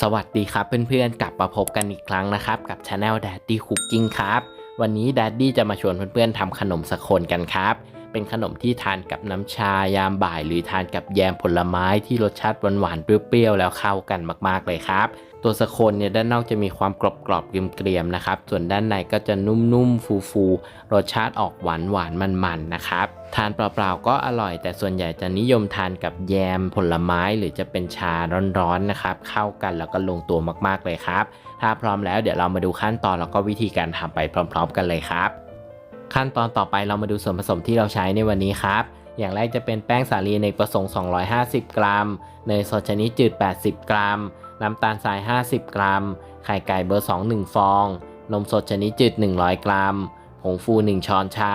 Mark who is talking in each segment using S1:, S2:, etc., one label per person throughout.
S1: สวัสดีครับเพื่อนๆกลับมาพบกันอีกครั้งนะครับ กับช anel Daddy Cooking ครับ วันนี้ Daddy จะมาชวนเพื่อนๆทำขนมสะโคนกันครับ เป็นขนมที่ทานกับน้ำชายามบ่าย หรือทานกับแยมผลไม้ที่รสชาติหวานๆเปรี้ยวๆแล้วเข้ากันมากๆเลยครับ ตัวสโคนเนี่ยด้านนอกจะมีความกรอบๆเกรียมๆนะครับ ส่วนด้านในก็จะนุ่มๆฟูๆรสชาติออกหวานหวานๆมันๆนะครับ ทานเปล่าๆก็อร่อย แต่ส่วนใหญ่จะนิยมทานกับแยมผลไม้หรือจะเป็นชาร้อนๆนะครับ เข้ากันแล้วก็ลงตัวมากๆเลยครับ ถ้าพร้อมแล้วเดี๋ยวเรามาดูขั้นตอนแล้วก็วิธีการทำไปพร้อม ๆ กันเลยครับ ขั้นตอนต่อไปเรามาดูส่วนผสมที่เราใช้ในวันนี้ครับ อย่างแรกจะเป็นแป้งสาลีในประสงค์ 250 กรัม เนยสดชนิดจืด 80 กรัม น้ำตาลทราย 50 กรัม ไข่ไก่เบอร์ 2 1 ฟอง นมสดชนิดจืด 100 กรัม ผงฟู 1 ช้อนชา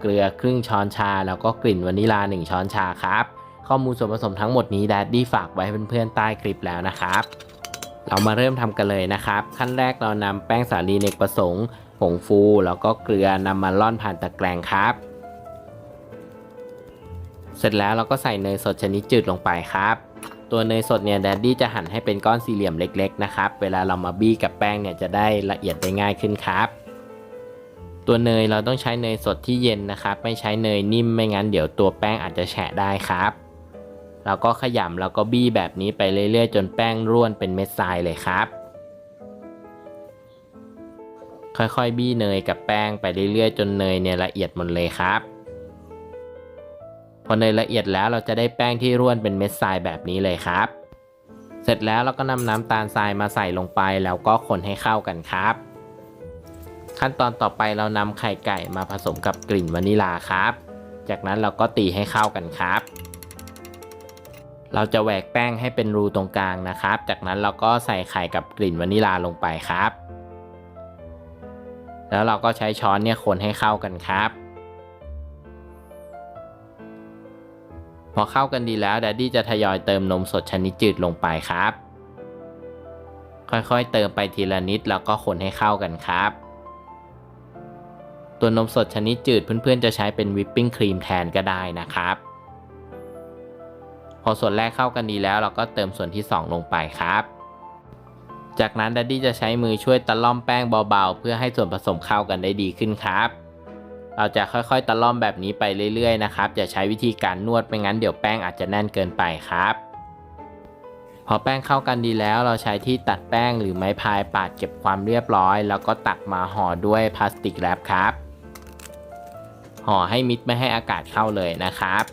S1: เกลือครึ่งช้อนชา แล้วก็กลิ่นวานิลา 1 ช้อนชาครับ ข้อมูลส่วนผสมทั้งหมดนี้แดดดี้ฝากไว้ให้เพื่อนๆใต้คลิปแล้วนะครับเรามาเริ่มทำกันเลยนะครับ ขั้นแรกเรานำแป้งสาลีเนกประสงค์ ผงฟูแล้วก็เกลือนำมาล่อนผ่านตะแกรงครับ เสร็จแล้วเราก็ใส่เนยสดชนิดจืดลงไปครับ ตัวเนยสดเนี่ยแดดดี้จะหั่นให้เป็นก้อนสี่เหลี่ยมเล็ก ๆ นะครับ เวลาเรามาบี้กับแป้งเนี่ยจะได้ละเอียดได้ง่ายขึ้นครับ ตัวเนยเราต้องใช้เนยสดที่เย็นนะครับ ไม่ใช้เนยนิ่มไม่งั้นเดี๋ยวตัวแป้งอาจจะแฉะได้ครับเราก็ขยำแล้วก็บี้แบบนี้ไปเรื่อยๆ จนแป้งร่วนเป็นเม็ดทรายเลยครับ ค่อยๆบี้เนยกับแป้งไปเรื่อยๆ จนเนยเนี่ยละเอียดหมดเลยครับพอเนยละเอียดแล้วเราจะได้แป้งที่ร่วนเป็นเม็ดทรายแบบนี้เลยครับ เสร็จแล้วเราก็นำน้ำตาลทรายมาใส่ลงไปแล้วก็คนให้เข้ากันครับ ขั้นตอนต่อไปเรานำไข่ไก่มาผสมกับกลิ่นวานิลาครับ จากนั้นเราก็ตีให้เข้ากันครับ เราจะแหวกแป้งให้เป็นรูตรงกลางนะครับ จากนั้นเราก็ใส่ไข่กับกลิ่นวานิลาลงไปครับ แล้วเราก็ใช้ช้อนเนี่ยคนให้เข้ากันครับ พอเข้ากันดีแล้วแดดดี้จะทยอยเติมนมสดชนิดจืดลงไปครับ ค่อยๆเติมไปทีละนิดแล้วก็คนให้เข้ากันครับ ตัวนมสดชนิดจืดเพื่อนๆจะใช้เป็นวิปปิ้งครีมแทนก็ได้นะครับ พอส่วนแรกเข้ากันดีแล้วเราก็เติมส่วนที่ 2 ลงไปครับ จากนั้นดัดดี้จะใช้มือช่วยตะล่อมแป้งเบาๆ เพื่อให้ส่วนผสมเข้ากันได้ดีขึ้นครับ เราจะค่อยๆตะล่อมแบบนี้ไปเรื่อยๆนะครับอย่าใช้วิธีการนวดไม่งั้นเดี๋ยวแป้งอาจจะแน่นเกินไปครับ พอแป้งเข้ากันดีแล้วเราใช้ที่ตัดแป้งหรือไม้พายปาดเก็บความเรียบร้อย แล้วก็ตักมาห่อด้วยพลาสติกแรปครับห่อให้มิดไม่ให้อากาศเข้าเลยนะครับ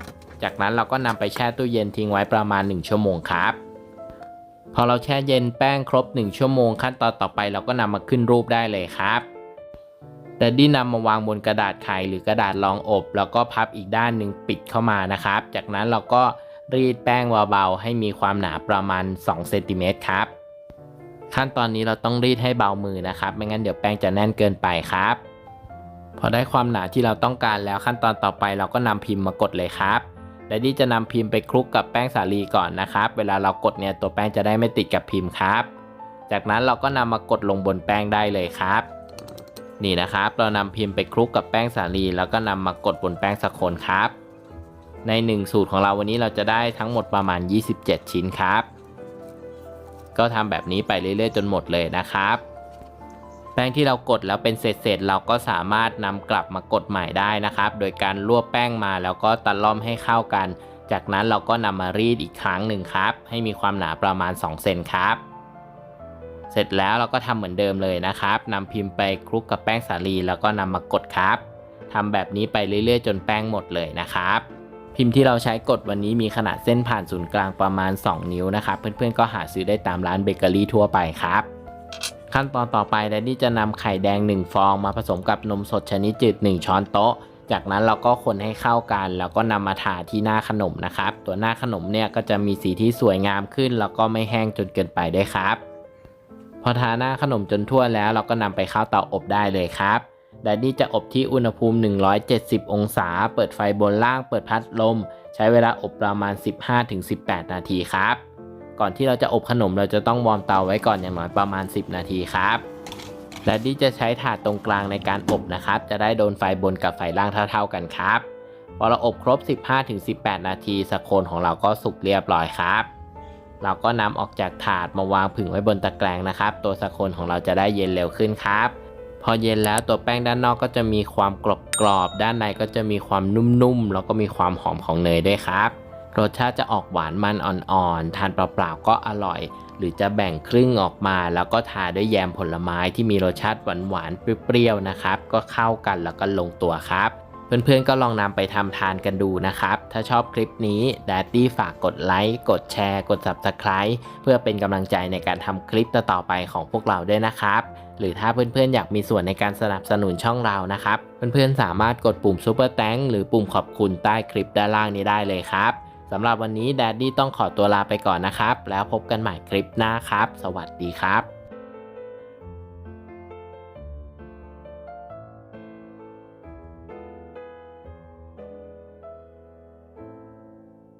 S1: จากนั้นเราก็นำไปแช่ตู้เย็นทิ้งไว้ประมาณ 1 ชั่วโมงครับ พอเราแช่เย็นแป้งครบ 1 ชั่วโมงขั้นตอนต่อไปเราก็นำมาขึ้นรูปได้เลยครับแต่ดี้นำมาวางบนกระดาษไขหรือกระดาษรองอบ แล้วก็พับอีกด้านหนึ่งปิดเข้ามานะครับ จากนั้นเราก็รีดแป้งเบาๆให้มีความหนาประมาณ2เซนติเมตรครับ ขั้นตอนนี้เราต้องรีดให้เบามือนะครับ ไม่งั้นเดี๋ยวแป้งจะแน่นเกินไปครับ พอได้ความหนาที่เราต้องการแล้วขั้นตอนต่อไปเราก็นำพิมพ์มากดเลยครับ แดดดี้จะนำพิมพ์ไปคลุกกับแป้งสาลีก่อนนะครับ เวลาเรากดเนี่ยตัวแป้งจะได้ไม่ติดกับพิมพ์ครับ จากนั้นเราก็นำมากดลงบนแป้งได้เลยครับ นี่นะครับ เรานำพิมพ์ไปคลุกกับแป้งสาลี แล้วก็นำมากดบนแป้งสะโคนครับ ใน 1 สูตรของเราวันนี้เราจะได้ทั้งหมดประมาณ 27 ชิ้นครับ ก็ทำแบบนี้ไปเรื่อยๆจนหมดเลยนะครับ แป้งที่เรากดแล้วเป็นเศษๆเราก็สามารถนำกลับมากดใหม่ได้นะครับ โดยการรวบแป้งมาแล้วก็ตะล่อมให้เข้ากัน จากนั้นเราก็นำมารีดอีกครั้งหนึ่งครับ ให้มีความหนาประมาณ 2 เซนครับ เสร็จแล้วเราก็ทำเหมือนเดิมเลยนะครับนำพิมพ์ไปคลุกกับแป้งสาลีแล้วก็นำมากดครับทำแบบนี้ไปเรื่อยๆ จนแป้งหมดเลยนะครับพิมพ์ที่เราใช้กดวันนี้มีขนาดเส้นผ่านศูนย์กลางประมาณ 2 นิ้วนะครับ เพื่อนๆก็หาซื้อได้ตามร้านเบเกอรี่ทั่วไปครับ ขั้นตอนต่อไปแดดดี้จะนำไข่แดง 1 ฟองมาผสมกับนมสดชนิดจืด 1 ช้อนโต๊ะ จากนั้นเราก็คนให้เข้ากัน แล้วก็นำมาทาที่หน้าขนมนะครับ ตัวหน้าขนมเนี่ยก็จะมีสีที่สวยงามขึ้น แล้วก็ไม่แห้งจนเกินไปด้วยครับ พอทาหน้าขนมจนทั่วแล้วเราก็นำไปเข้าเตาอบได้เลยครับแดดดี้จะอบที่อุณหภูมิ 170 องศา เปิดไฟบนล่าง เปิดพัดลม ใช้เวลาอบประมาณ 15-18 นาทีครับ ก่อนที่เราจะอบขนมเราจะต้องวอร์มเตาไว้ก่อนอย่างน้อยประมาณ 10 นาทีครับแดดดี้จะใช้ถาดตรงกลางในการอบนะครับ จะได้โดนไฟบนกับไฟล่างเท่าๆกันครับ พอเราอบครบ 15-18 นาทีสโคนของเราก็สุกเรียบร้อยครับ เราก็นำออกจากถาดมาวางผึ่งไว้บนตะแกรงนะครับ ตัวสโคนของเราจะได้เย็นเร็วขึ้นครับพอเย็นแล้วตัวแป้งด้านนอกก็จะมีความกรอบๆด้านในก็จะมีความนุ่มๆ แล้วก็มีความหอมของเนยด้วยครับ รสชาติจะออกหวานมันอ่อนๆ ทานเปล่าๆ ก็อร่อย หรือจะแบ่งครึ่งออกมา แล้วก็ทาด้วยแยมผลไม้ที่มีรสชาติหวานๆ เปรี้ยวๆ นะครับ ก็เข้ากันแล้วก็ลงตัวครับ เพื่อนๆ ก็ลองนำไปทำทานกันดูนะครับ ถ้าชอบคลิปนี้ d ดดดี้ฝากกดไลค์ กดแชร์ กด Subscribe เพื่อเป็นกำลังใจในการทำคลิปต่อๆไปของพวกเราด้วยนะครับหรือถ้าเพื่อนๆ อยากมีส่วนในการสนับสนุนช่องเรานะครับ เพื่อนๆ สามารถกดปุ่ม Super Thank หรือปุ่มขอบคุณใต้คลิปด้านล่างนี้ได้เลยครับำหรับวันนี้แดดดี้ต้องขอตัวลาไปก่อนนะครับ แล้วพบกันใหม่คลิปหน้าครับ สวัสดีครับ